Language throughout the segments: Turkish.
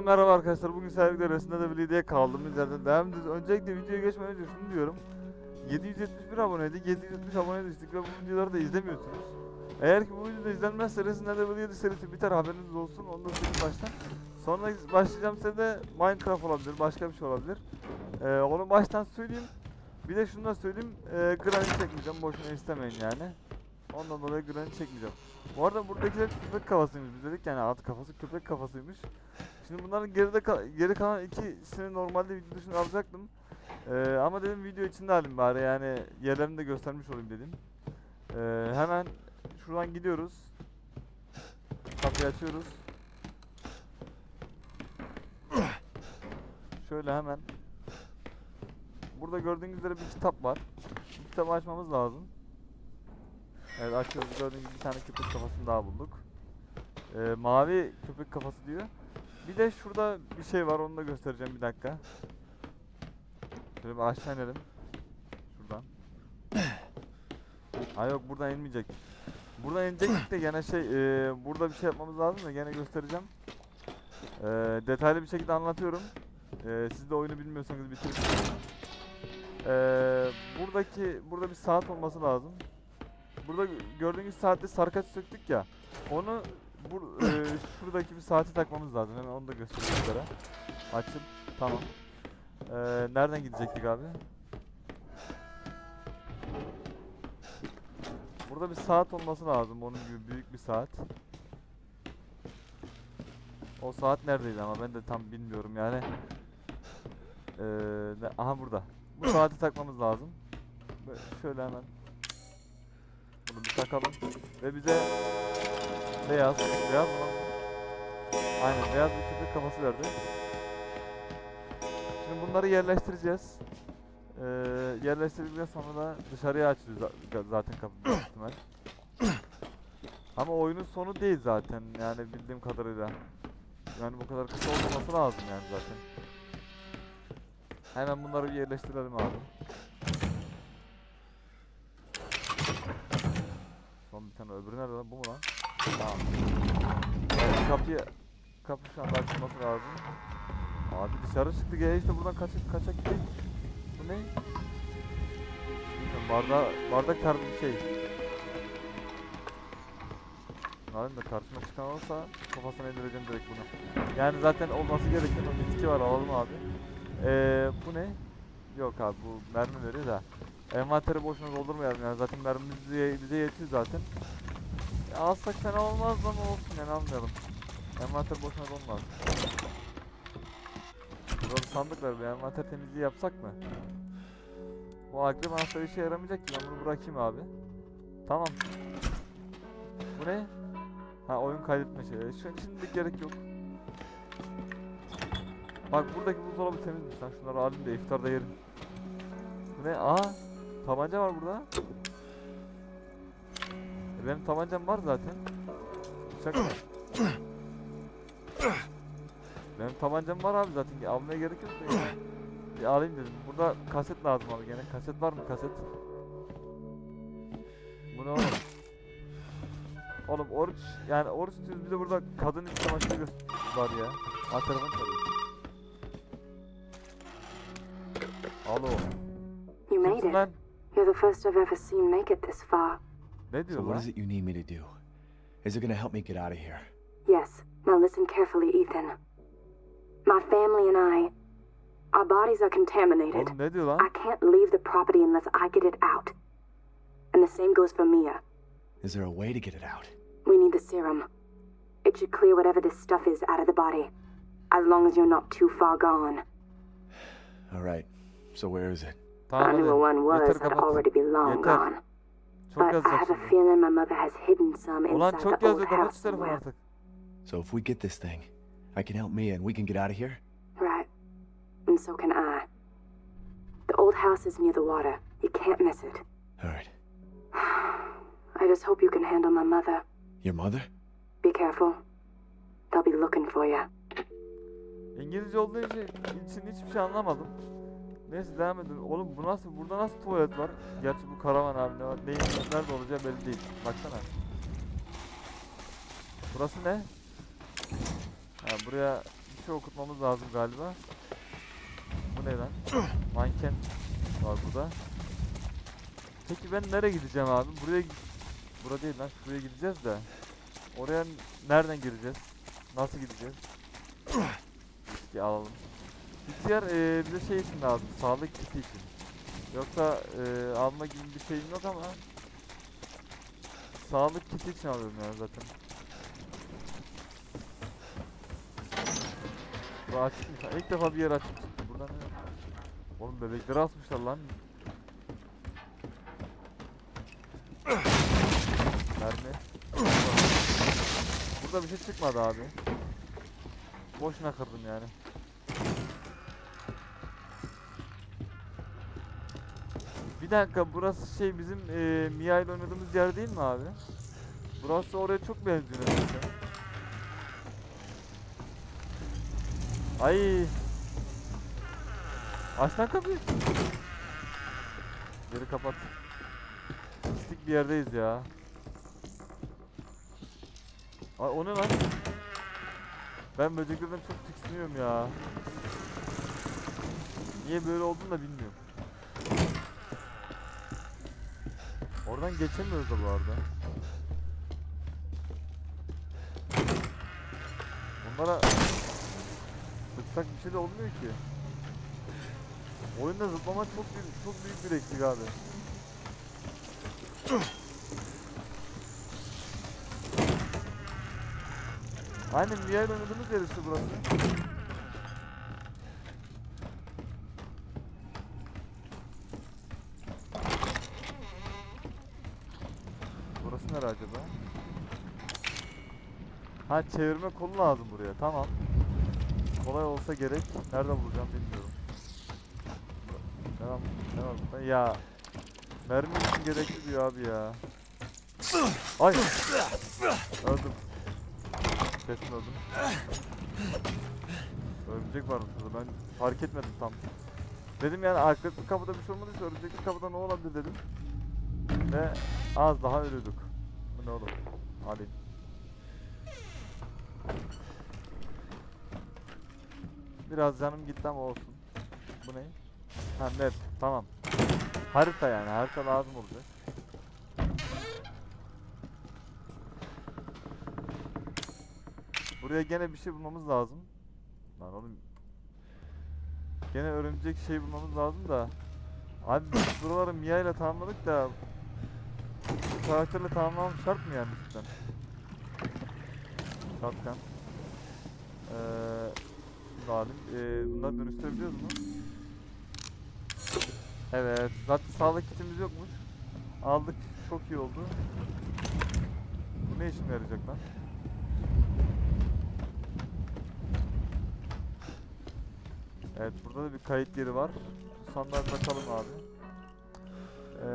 Merhaba arkadaşlar. Bugün servikler arasında da bir diye kaldığımız yerden devam ediyoruz. Öncelikle videoya geçmeden önce şunu diyorum. 771 aboneydik. 770 aboneye düştük ve bu videoları da izlemiyorsunuz. Eğer ki bu videoda izlenmezse Resident Evil 7 serisi biter haberiniz olsun. Onu da söyleyeyim baştan. Sonra başlayacağım size de Minecraft olabilir, başka bir şey olabilir. Ee, onu baştan söyleyeyim. Bir de şunu da söyleyeyim. E, Granny çekmeyeceğim. Boşuna istemeyin yani. Ondan dolayı Granny çekmeyeceğim. Bu arada buradakiler köpek kafasıymış biz dedik yani at kafası köpek kafasıymış. Şimdi bunların geride kal- geri kalan ikisini normalde video dışına alacaktım. Ee, ama dedim video içinde alayım bari yani yerlerini de göstermiş olayım dedim. Ee, hemen şuradan gidiyoruz. Kapıyı açıyoruz. Şöyle hemen. Burada gördüğünüz üzere bir kitap var. Bu kitabı açmamız lazım. Evet açıyoruz. Gördüğünüz gibi bir tane köpek kafasını daha bulduk. Ee, mavi köpek kafası diyor. Bir de şurada bir şey var onu da göstereceğim bir dakika. Şöyle bir aşağı inelim. Şuradan. Ha yok buradan inmeyecek. Buradan inecektik de gene şey e, burada bir şey yapmamız lazım da gene göstereceğim. E, detaylı bir şekilde anlatıyorum. E, siz de oyunu bilmiyorsanız bitirirsiniz. E, buradaki burada bir saat olması lazım. Burada gördüğünüz saatte sarkaç söktük ya. Onu bur e, şuradaki bir saati takmamız lazım. Hemen onu da göstereyim sizlere. Açın. Tamam. E, nereden gidecektik abi? Burada bir saat olması lazım. Onun gibi büyük bir saat. O saat neredeydi ama ben de tam bilmiyorum yani. Ee, aha burada. Bu saati takmamız lazım. Böyle şöyle hemen bunu bir takalım ve bize beyaz, beyaz mı? Aynen beyaz bir köpek kafası verdi. Şimdi bunları yerleştireceğiz. Ee, yerleştirdikten sonra da dışarıya za- zaten kapı ihtimal. Ama oyunun sonu değil zaten yani bildiğim kadarıyla. Yani bu kadar kısa olmaması lazım yani zaten. Hemen bunları yerleştirelim abi. Bir tane öbürü nerede lan? Bu mu lan? Tamam. Evet, kapıyı kapı şu anda açılması lazım. Abi dışarı çıktık ya işte buradan kaçak kaçak gidelim. Bu ne? Bilmiyorum, bardağı, bardak tarzı bir şey. Alayım da karşıma çıkan olursa kafasına indireceğim direkt bunu. Yani zaten olması gereken o bitki var alalım abi. Ee, bu ne? Yok abi bu mermi veriyor da. Envanteri boşuna doldurmayalım yani zaten mermimiz bize, yetiyor zaten. Ya alsak fena olmaz ama olsun yani almayalım. Envanter boşuna dolmaz. Burada sandık var bir envanter temizliği yapsak mı? Bu akrep anahtarı işe yaramayacak ki ben bunu bırakayım abi. Tamam. Bu ne? Ha oyun kaydetme şeyleri. Şu şimdilik gerek yok. Bak buradaki buzdolabı temizmiş lan. Şunları alayım da iftarda yerim. Bu ne? Aa! Tabanca var burada. E benim tabancam var zaten. Bıçak? Benim tabancam var abi zaten. Almaya gerek yok. Bir alayım dedim. Burada kaset lazım abi gene. Kaset var mı kaset? Bu ne oğlum? Oğlum oruç yani oruç tutuyoruz bir de burada kadın gö- var ya. Telefon çalıyor. Alo. You made it. Lan? You're the first I've ever seen make it this far. Ne diyor So what lan? is it you need me to do? Is it gonna help me get out of here? Yes. Now listen carefully, Ethan. My family and I, our bodies are contaminated. Mm, Oğlum ne diyor lan? I can't leave the property unless I get it out. And the same goes for Mia. Is there a way to get it out? We need the serum. It should clear whatever this stuff is out of the body. As long as you're not too far gone. All right. So where is it? Tamam I knew hadi. where one was, Yeter I'd kapat. already be long Yeter. gone. Çok But I yazacak have a feeling my mother has hidden some Ulan inside çok the old yazıyor kapat house şu telefonu somewhere. artık. So if we get this thing, I can help me and we can get out of here? Right. And so can I. The old house is near the water. You can't miss it. All right. I just hope you can handle my mother. Your mother? Be careful. They'll be looking for you. İngilizce olduğu için, için hiçbir şey anlamadım. Neyse devam edelim. Oğlum bu nasıl, burada nasıl tuvalet var? Gerçi bu karavan abi ne var? Neyin nerede olacağı belli değil. Baksana. Burası ne? Ha buraya bir şey okutmamız lazım galiba. Bu ne lan? Manken var burada. Peki ben nereye gideceğim abi? Buraya gi- Bura değil lan şuraya gideceğiz de. Oraya nereden gireceğiz? Nasıl gideceğiz? Bitki alalım. Bilgisayar eee bize şey için lazım. Sağlık kiti için. Yoksa eee alma gibi bir şeyim yok ama Sağlık kiti için alıyorum yani zaten. Bu açıkmış. İlk defa bir yer açık çıktı. Buradan ne? Oğlum bebekleri asmışlar lan. Mermi. Burada bir şey çıkmadı abi. Boşuna kırdım yani. Dakika burası şey bizim eee Mia ile oynadığımız yer değil mi abi? Burası oraya çok benziyor. Ay. Aç lan kapıyı. Geri kapat. Pislik bir yerdeyiz ya. Ay o ne lan? Ben böceklerden çok tiksiniyorum ya. Niye böyle olduğunu da bilmiyorum. Oradan geçemiyoruz da bu arada. Bunlara sıksak bir şey de olmuyor ki. Oyunda zıplama çok büyük, çok büyük bir eksik abi. Aynen yer oynadığımız yer işte. Burası Ha çevirme kolu lazım buraya. Tamam. Kolay olsa gerek. Nerede bulacağım bilmiyorum. Devam. Devam. Ben- Ya. Mermi için gerekli diyor abi ya. Ay. Öldüm. Kesin öldüm. Örümcek var burada. Ben fark etmedim tam. Dedim yani akrepli kapıda bir şey olmadıysa örümcekli kapıda ne olabilir dedim. Ve az daha ölüyorduk. Bu ne oğlum? Alayım. Biraz canım gitti ama olsun. Bu ne? Ha map. Tamam. Harita yani. Harita lazım olacak. Buraya gene bir şey bulmamız lazım. Lan oğlum. Gene örümcek şey bulmamız lazım da. Abi biz buraları Mia ile tamamladık da bu karakterle tamamlamam şart mı yani cidden? Eee Şimdi alayım. Eee bunları dönüştürebiliyoruz mu? Evet. Zaten sağlık kitimiz yokmuş. Aldık. Çok iyi oldu. Bu ne işime yarayacak lan? Evet burada da bir kayıt yeri var. Sandığa bakalım abi. Ee,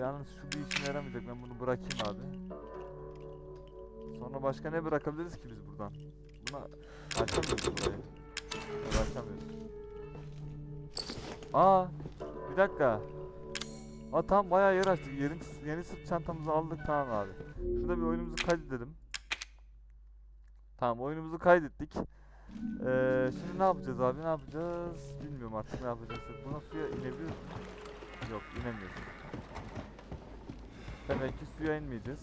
yalnız şu bir işime yaramayacak. Ben bunu bırakayım abi. Sonra başka ne bırakabiliriz ki biz buradan? Buna açamıyoruz burayı. Evet açamıyoruz. Aa, bir dakika. Aa tamam bayağı yer açtık. Yerin, yeni sırt çantamızı aldık tamam abi. Şurada bir oyunumuzu kaydedelim. Tamam oyunumuzu kaydettik. Ee, şimdi ne yapacağız abi ne yapacağız? Bilmiyorum artık ne yapacağız. Buna suya inebiliyor muyuz? Yok inemiyoruz. Demek ki suya inmeyeceğiz.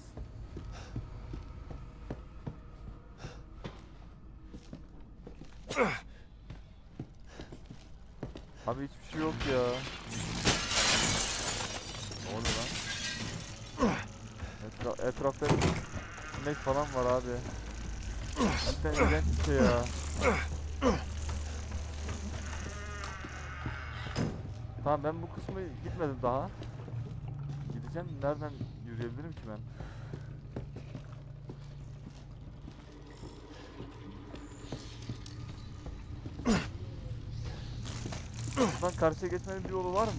Abi hiçbir şey yok ya. Ne oluyor lan? Etra etrafta sinek falan var abi. Cidden iğrenç bir şey ya. Tamam ben bu kısmı gitmedim daha. Gideceğim nereden yürüyebilirim ki ben? Buradan karşıya geçmenin bir yolu var mı?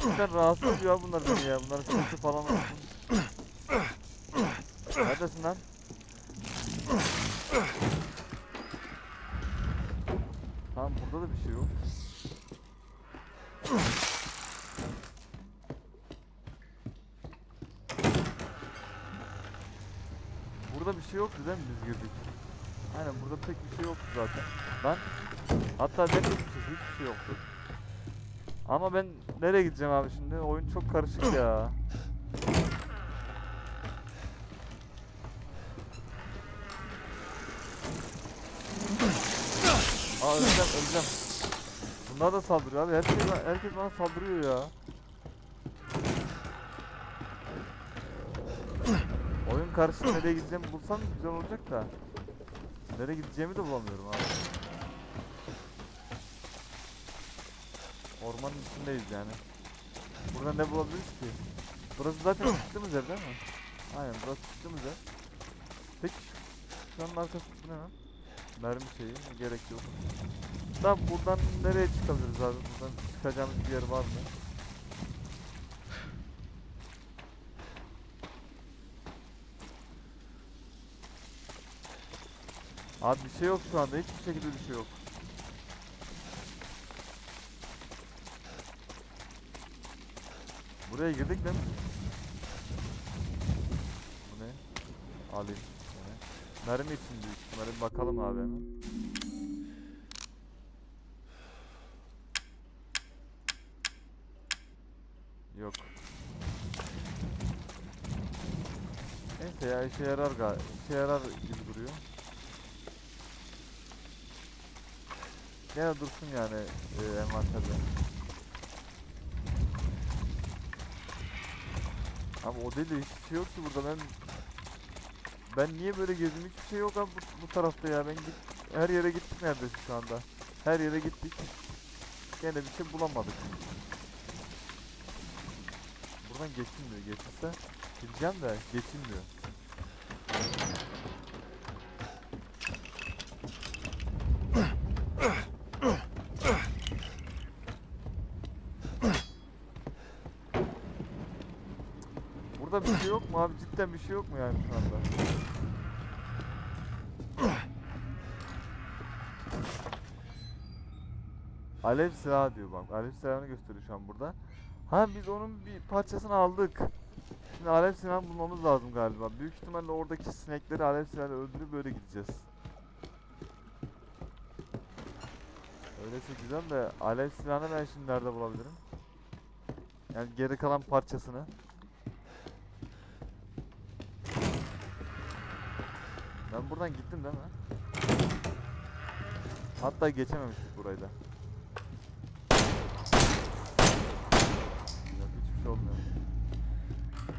Cidden rahatsız ediyor bunlar beni ya. Bunların sesi falan olsun. Neredesin lan? Tamam burada da bir şey yok. burada bir şey yoktu değil mi biz girdik? Aynen burada pek bir şey yoktu zaten. Ben hatta ne hiçbir şey yoktu. Ama ben nereye gideceğim abi şimdi? Oyun çok karışık ya. Aa öleceğim öleceğim. Bunlar da saldırıyor abi. Herkes, herkes bana saldırıyor ya. Oyun karışık nereye gideceğimi bulsam güzel olacak da. Nereye gideceğimi de bulamıyorum abi. Ormanın içindeyiz yani. Burada ne bulabiliriz ki? Burası zaten çıktığımız yer değil mi? Aynen burası çıktığımız yer. Peki şu an arkası ne lan? Mermi şeyi gerek yok. Tamam buradan nereye çıkabiliriz abi? Buradan çıkacağımız bir yer var mı? Abi bir şey yok şu anda. Hiçbir şekilde bir şey yok. Buraya girdik mi? Bu ne? Alayım. Bu ne? Mermi için büyük bir bakalım abi hemen. Yok. Neyse ya işe yarar galiba. İşe yarar gibi duruyor. Gene dursun yani e, envanterde. Abi o değil de hiçbir şey yok ki burada. Ben ben niye böyle gezdim? Hiçbir şey yok abi bu, bu tarafta ya. Ben git her yere gittik neredeyse şu anda. Her yere gittik. Gene bir şey bulamadık. Buradan geçilmiyor geçilse. Gideceğim de geçilmiyor Burada bir şey yok mu abi? Cidden bir şey yok mu yani şu anda? Alev silahı diyor bak. Alev silahını gösteriyor şu an burada. Ha biz onun bir parçasını aldık. Şimdi alev silahını bulmamız lazım galiba. Büyük ihtimalle oradaki sinekleri alev silahıyla öldürüp böyle gideceğiz. Öyleyse güzel de alev silahını ben şimdi nerede bulabilirim? Yani geri kalan parçasını. Ben buradan gittim değil mi? Hatta geçememiştik burayı da. Hiçbir şey olmuyor.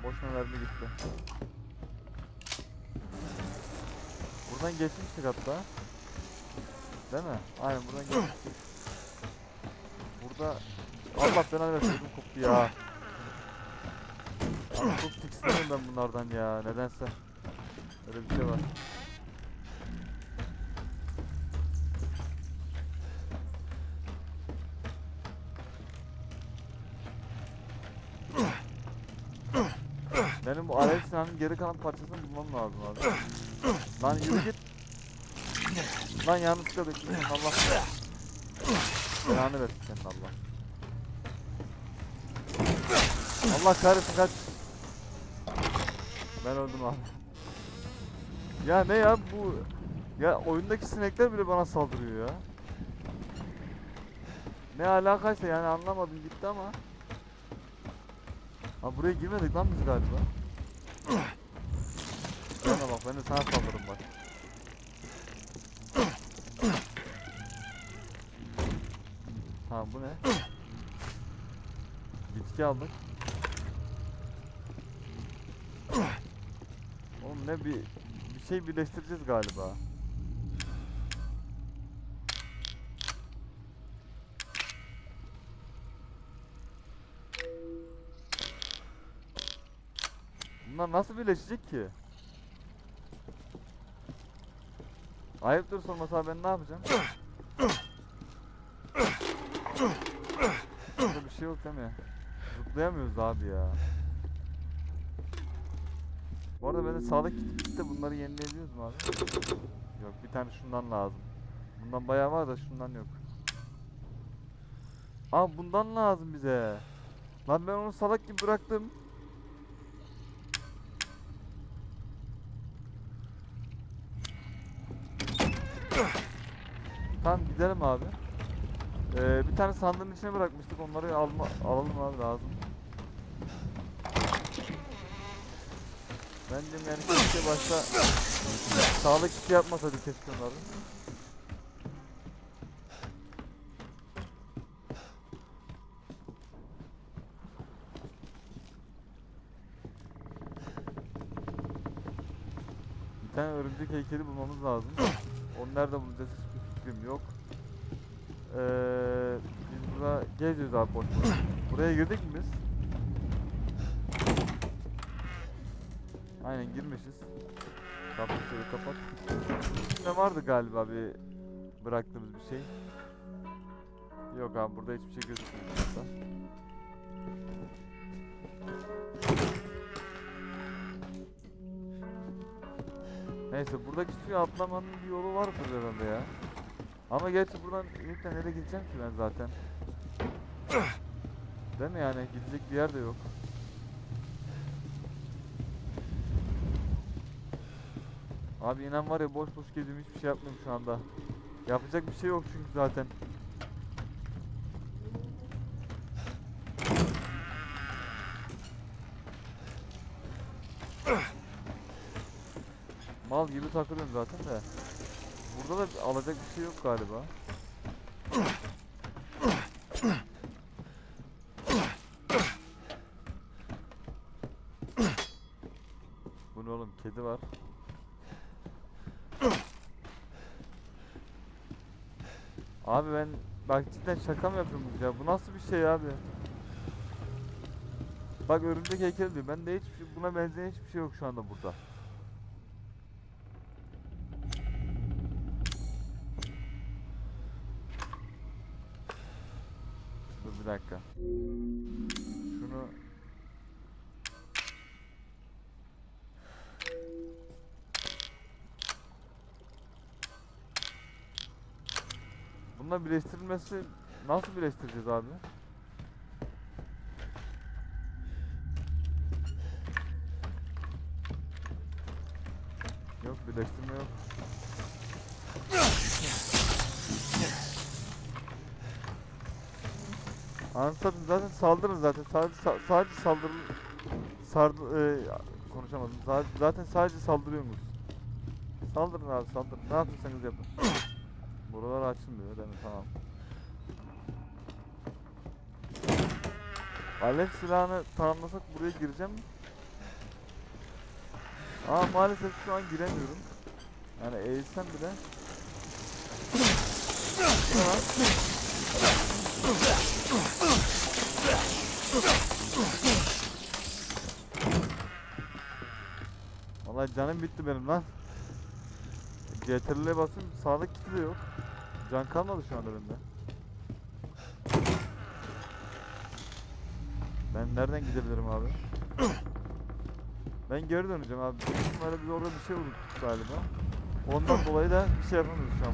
Boşuna mermi gitti. Buradan geçmiştik hatta. Değil mi? Aynen buradan geçmiştik. Burada Allah belanı versin ödüm koptu ya. Abi çok tiksiniyorum ben bunlardan ya nedense. Öyle bir şey var. Benim bu alev geri kalan parçasını bulmam lazım abi. Lan yürü git. Lan yanlışlıkla döktüm Allah. Belanı versin senin Allah. Allah kahretsin kaç. Ben öldüm abi. Ya ne ya bu ya oyundaki sinekler bile bana saldırıyor ya. Ne alakaysa yani anlamadım gitti ama. Ha buraya girmedik lan biz galiba. Yana bak ben de sana saldırırım bak. Ha bu ne? Bitki aldık. Oğlum ne bir bir şey birleştireceğiz galiba. Bunlar nasıl birleşecek ki? Ayıptır sorması abi ben ne yapacağım? Burada bir şey yok değil mi? Zıplayamıyoruz abi ya. Bu arada bende sağlık kiti de bunları yenileyebiliyoruz mu abi? Yok bir tane şundan lazım. Bundan bayağı var da şundan yok. Aa bundan lazım bize. Lan ben onu salak gibi bıraktım. Tamam gidelim abi. Ee, bir tane sandığın içine bırakmıştık. Onları alma, alalım abi lazım. Bence yani keşke başta sağlık kiti yapmasaydı keşke onları. Bir tane örümcek heykeli bulmamız lazım. Onu nerede bulacağız hiçbir fikrim yok. Ee, biz burada geziyoruz abi boş boş. Buraya girdik mi biz? Aynen girmişiz. Şöyle kapat. Ne vardı galiba bir bıraktığımız bir şey. Yok abi burada hiçbir şey gözükmüyor. Neyse buradaki suya atlamanın bir yolu vardır herhalde ya. Ama gerçi buradan inip nereye gideceğim ki ben zaten. Değil mi yani gidecek bir yer de yok. Abi inan var ya boş boş geziyorum hiçbir şey yapmıyorum şu anda. Yapacak bir şey yok çünkü zaten. Mal gibi takılıyorum zaten de. Burada da alacak bir şey yok galiba. Bu ne oğlum kedi var. Abi ben bak cidden şaka mı yapıyorum ya? Bu nasıl bir şey abi? Bak örümcek heykeli diyor. Ben de hiçbir şey, buna benzeyen hiçbir şey yok şu anda burada. Birleştirilmesi nasıl birleştireceğiz abi? Yok birleştirme yok. Anlatın zaten saldırın zaten sadece sa- sadece saldırı sardı e, konuşamadım zaten, zaten sadece saldırıyorsunuz. Saldırın abi saldırın ne yapıyorsanız yapın. Buralar açılmıyor değil mi? Tamam. Alev silahını tamamlasak buraya gireceğim. Aa maalesef şu an giremiyorum. Yani eğilsem bile. Vallahi canım bitti benim lan. CTRL'e basayım sağlık kiti de yok. Can kalmadı şu anda bende. Ben nereden gidebilirim abi? Ben geri döneceğim abi. Büyük ihtimalle biz orada bir şey unuttuk galiba. Ondan dolayı da bir şey yapamıyoruz şu an.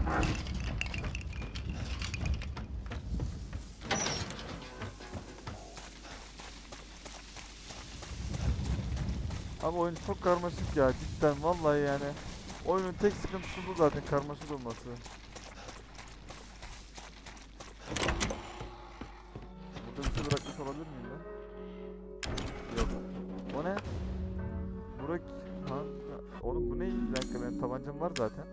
Abi oyun çok karmaşık ya cidden vallahi yani. Oyunun tek sıkıntısı bu zaten karmaşık olması. Bırakmış olabilir miyim ben? Yok. O ne? Burak... Ha? Oğlum bu ne? Bir dakika benim tabancam var zaten.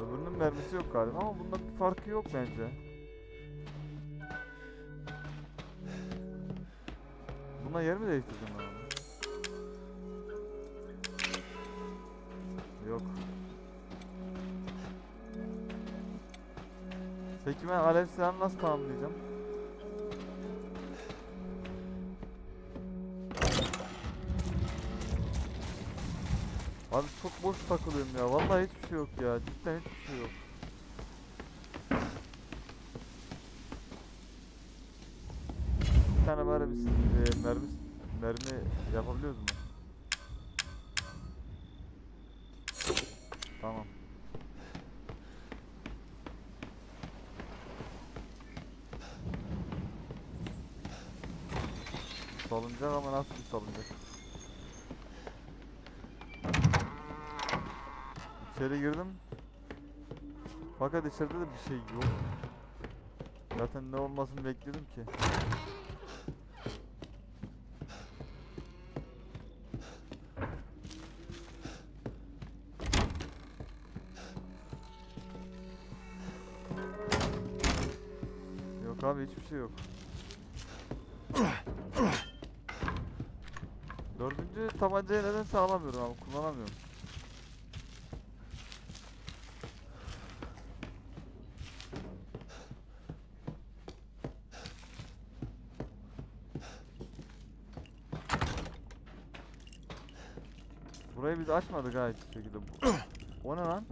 Öbürünün mermisi yok galiba ama bunda bir farkı yok bence. Buna yer mi değiştireceğim Yok. Peki ben alev nasıl tamamlayacağım? Abi çok boş takılıyorum ya. Vallahi hiçbir şey yok ya. Cidden hiçbir şey yok. Bir tane e, mermi mermi yapabiliyoruz mu? Tamam. Salıncak ama nasıl bir salıncak? İçeri girdim. Fakat içeride de bir şey yok. Zaten ne olmasını bekliyordum ki. Yok abi hiçbir şey yok. Tabancayı neden sağlamıyorum abi kullanamıyorum. Burayı biz açmadık ha hiçbir şekilde. O ne lan?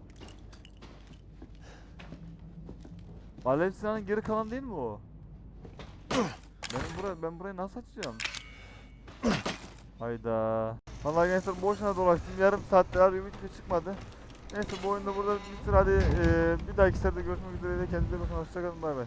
Alev geri kalan değil mi o? Benim buraya ben burayı nasıl açacağım? Hayda. Vallahi gençler boşuna dolaştım. Yarım saattir arıyorum hiçbir şey çıkmadı. Neyse bu oyunda burada bitir hadi eee, bir dahaki seferde görüşmek üzere. Kendinize bakın hoşçakalın bay bay.